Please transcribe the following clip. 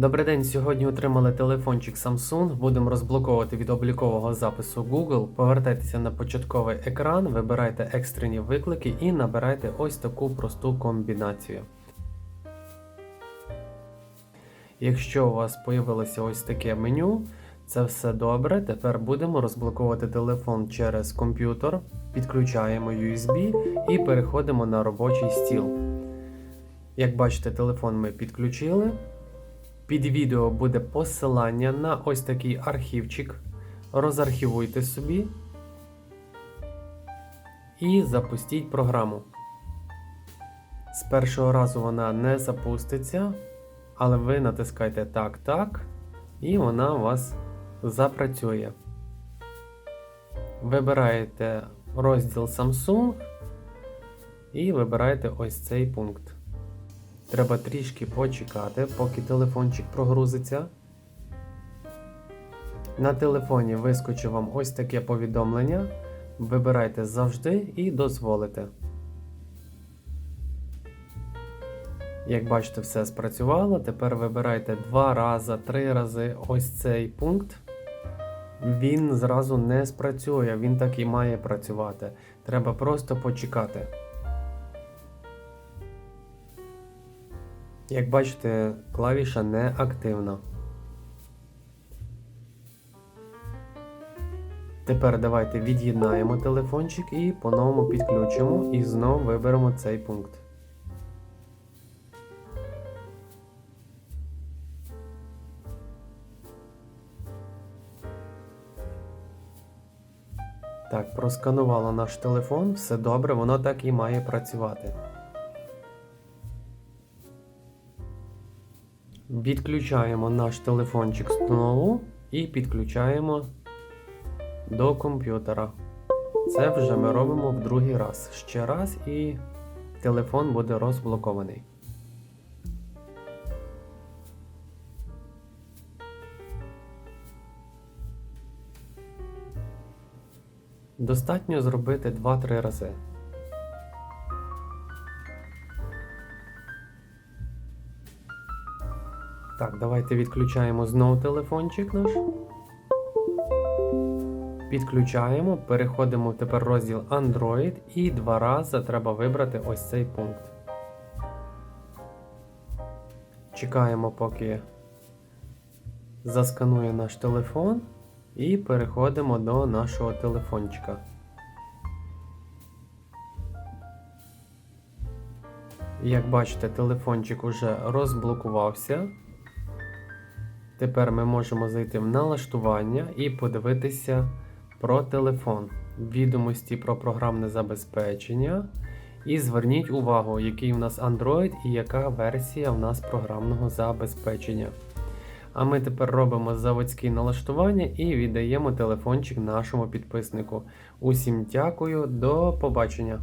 Добрий день. Сьогодні отримали телефончик Samsung. Будемо розблоковувати від облікового запису Google. Повертайтеся на початковий екран, вибирайте екстрені виклики і набирайте ось таку просту комбінацію. Якщо у вас появилося ось таке меню, це все добре. Тепер будемо розблоковувати телефон через комп'ютер, підключаємо USB і переходимо на робочий стіл. Як бачите, телефон ми підключили. Під відео буде посилання на ось такий архівчик. Розархівуйте собі і запустіть програму. З першого разу вона не запуститься, але ви натискайте так, так, і вона у вас запрацює. Вибираєте розділ Samsung і вибираєте ось цей пункт. Треба трішки почекати, поки телефончик прогрузиться. На телефоні вискочить вам ось таке повідомлення. Вибирайте завжди і дозволите. Як бачите, все спрацювало. Тепер вибирайте два рази, три рази ось цей пункт. Він зразу не спрацює, він так і має працювати. Треба просто почекати. Як бачите, клавіша не активна. Тепер давайте від'єднаємо телефончик і по-новому підключимо і знову виберемо цей пункт. Так, просканувало наш телефон, все добре, воно так і має працювати. Відключаємо наш телефончик знову і підключаємо до комп'ютера. Це вже ми робимо в другий раз. Ще раз і телефон буде розблокований. Достатньо зробити 2-3 рази. Так, давайте відключаємо знову телефончик наш. Підключаємо, переходимо тепер розділ Android і два рази треба вибрати ось цей пункт. Чекаємо, поки засканує наш телефон, і переходимо до нашого телефончика. Як бачите, телефончик уже розблокувався. Тепер ми можемо зайти в налаштування і подивитися про телефон, відомості про програмне забезпечення. І зверніть увагу, який у нас Android і яка версія в нас програмного забезпечення. А ми тепер робимо заводські налаштування і віддаємо телефончик нашому підписнику. Усім дякую, до побачення!